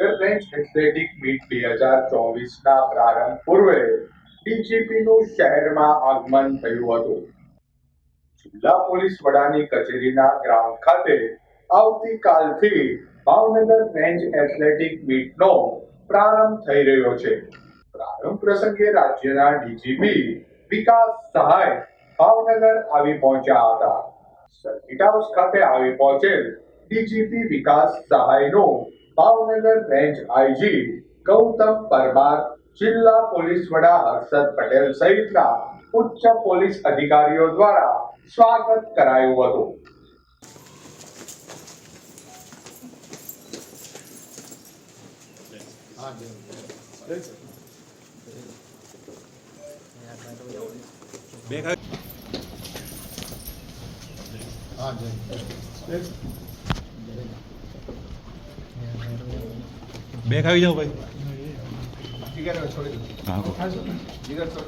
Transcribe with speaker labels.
Speaker 1: Range athletic meet બે હજાર ચોવીસના પ્રારંભ પૂર્વે ડીજીપીનું શહેરમાં આગમન થયું હતું. જિલ્લા પોલીસ વડાની કચેરીના ગ્રાઉન્ડ ખાતે આવતીકાલથી ભાવનગર રેન્જ એથ્લેટિક મીટનો પ્રારંભ થઈ રહ્યો છે. પ્રારંભ પ્રસંગે રાજ્યના ડીજીપી વિકાસ સહાય ભાવનગર આવી પહોંચ્યા હતા. સર્કિટ હાઉસ ખાતે આવી પહોંચેલ DGP Vikas સહાયનું Bhavnagar range IG Gautam Parmar જિલ્લા પોલીસ વડા હર્ષદ પટેલ સહિતના ઉચ્ચ પોલીસ અધિકારીઓ દ્વારા સ્વાગત કરાયું હતું
Speaker 2: બે ખાવી બે ખાવી જાઓ ભાઈ. હા